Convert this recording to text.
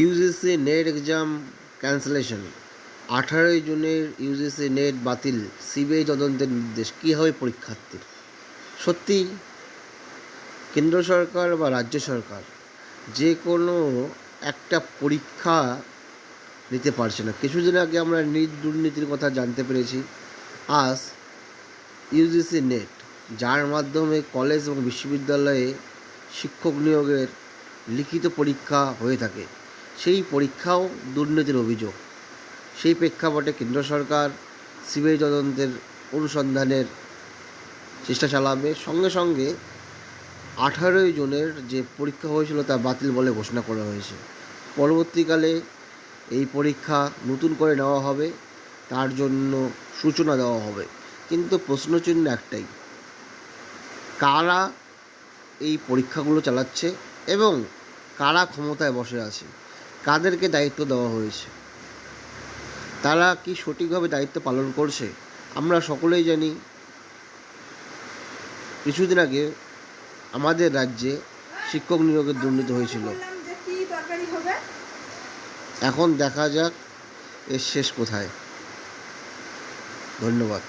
UGC net exam cancellation. আঠারোই জুনের UGC net বাতিল, সিবিআই তদন্তের নির্দেশ। কী হবে পরীক্ষার্থীর? সত্যি কেন্দ্র সরকার বা রাজ্য সরকার যে কোনো একটা পরীক্ষা নিতে পারছে না। কিছুদিন আগে আমরা নিট দুর্নীতির কথা জানতে পেরেছি। আজ ইউজিসি নেট, যার মাধ্যমে কলেজ এবং বিশ্ববিদ্যালয়ে শিক্ষক নিয়োগের লিখিত পরীক্ষা হয়ে থাকে। সেই পরীক্ষাও দুর্নীতির অভিযোগ। সেই প্রেক্ষাপটে কেন্দ্র সরকার সিবিআই তদন্তের অনুসন্ধানের চেষ্টা চালাবে সঙ্গে সঙ্গে আঠারোই জুনের যে পরীক্ষা হয়েছিল তা বাতিল বলে ঘোষণা করা হয়েছে। পরবর্তীকালে এই পরীক্ষা নতুন করে নেওয়া হবে, তার জন্য সূচনা দেওয়া হবে। কিন্তু প্রশ্নচিহ্ন একটাই, কারা এই পরীক্ষাগুলো চালাচ্ছে এবং কারা ক্ষমতায় বসে আছে? কাদেরকে দায়িত্ব দেওয়া হয়েছে? তারা কি সঠিকভাবে দায়িত্ব পালন করছে? আমরা সকলেই জানি। কিছুদিন আগে আমাদের রাজ্যে শিক্ষক নিয়োগের দুর্নীতি হয়েছিল। এখন দেখা যাক এর শেষ কোথায়। ধন্যবাদ।